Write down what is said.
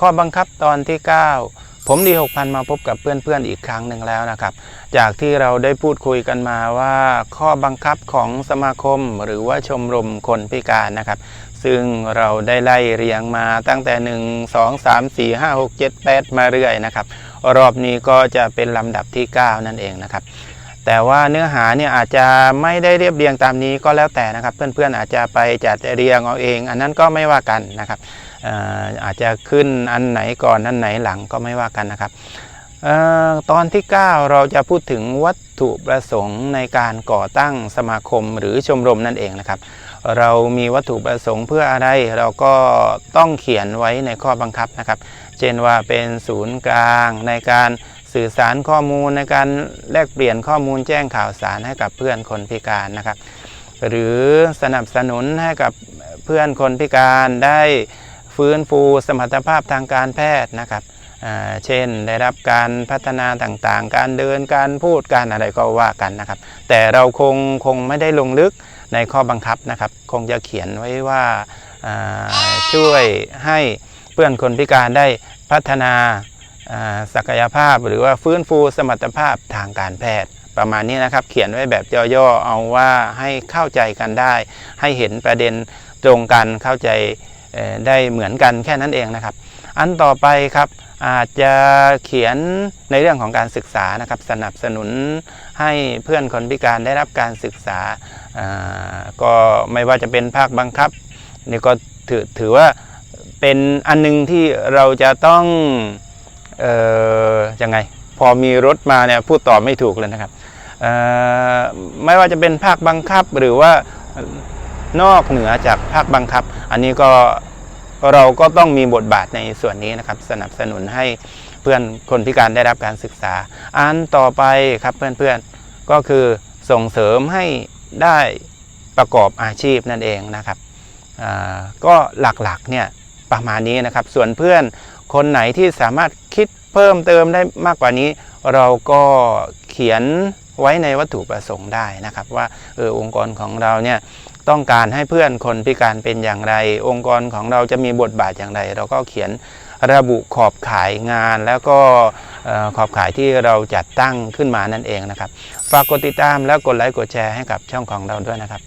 ข้อบังคับตอนที่ 9 ผมดี6,000 มาพบกับเพื่อนๆอีกครั้งหนึ่งแล้วนะครับ จากที่เราได้พูดคุยกันมาว่าข้อบังคับของสมาคมหรือว่าชมรมคนพิการนะครับ ซึ่งเราได้ไล่เรียงมาตั้งแต่ 1 2 3 4 5 6 7 8 มาเรื่อยนะครับ รอบนี้ก็จะเป็นลำดับที่ 9 นั่นเองนะครับ แต่ว่าเนื้อหาเนี่ยอาจจะไม่ได้เรียบเรียงตามนี้ก็แล้วแต่นะครับ เพื่อนๆอาจจะไปจัดเรียงเอาเอง อันนั้นก็ไม่ว่ากันนะครับอาจจะขึ้นอันไหนก่อนอันไหนหลังก็ไม่ว่ากันนะครับออตอนที่ 9 เราจะพูดถึงวัตถุประสงค์ในการก่อตั้งสมาคมหรือชมรมนั่นเองนะครับ เรามีวัตถุประสงค์เพื่ออะไรเราก็ต้องเขียนไว้ในข้อบังคับนะครับ เช่นว่าเป็นศูนย์กลางในการ สื่อสารข้อมูลในการแลกเปลี่ยนข้อมูลแจ้งข่าวสารให้กับเพื่อนคนพิการนะครับ หรือสนับสนุนให้กับเพื่อนคนพิการได้ฟื้นฟูสมรรถภาพทางการแพทย์นะครับเช่นได้รับการพัฒนาต่างๆ การเดินการพูดการอะไรก็ว่ากันนะครับ แต่เราคงคงไม่ได้ลงลึกในข้อบังคับนะครับ คงจะเขียนไว้ว่าาช่วยให้เพื่อนคนพิการได้พัฒนา ศักยภาพหรือว่าฟื้นฟูสมรรถภาพทางการแพทย์ ประมาณนี้นะครับ เขียนไว้แบบย่อๆเอาว่าให้เข้าใจกันได้ ให้เห็นประเด็นตรงกันเข้าใจได้เหมือนกันแค่นั้นเองนะครับ อันต่อไปครับอาจจะเขียนในเรื่องของการศึกษานะครับสนับสนุนให้เพื่อนคนพิการได้รับการศึกษาาก็ไม่ว่าจะเป็นภาคบังคับนี่ก็ถือถือว่าเป็นอันหนึงที่เราจะต้อง ยังไง พอมีรถมาเนี่ยพูดต่อไม่ถูกเลยนะครับไม่ว่าจะเป็นภาคบังคับหรือว่านอกเหนือจากภาคบังคับ อันนี้ก็เราก็ต้องมีบทบาทในส่วนนี้นะครับ สนับสนุนให้เพื่อนคนพิการได้รับการศึกษา อันต่อไปครับเพื่อนๆก็คือส่งเสริมให้ได้ประกอบอาชีพนั่นเองนะครับก็หลักๆเนี่ยประมาณนี้นะครับ ส่วนเพื่อนคนไหนที่สามารถคิด เพิ่มเติมได้มากกว่านี้ เราก็เขียนไว้ในวัตถุประสงค์ได้นะครับ ว่าเออองค์กรของเราเนี่ยต้องการให้เพื่อนคนพิการเป็นอย่างไร องค์กรของเราจะมีบทบาทอย่างไร เราก็เขียนระบุขอบขายงานแล้วก็ขอบขายที่เราจัดตั้งขึ้นมานั่นเองนะครับ ฝากกดติดตามและกดไลค์กดแชร์ให้กับช่องของเราด้วยนะครับ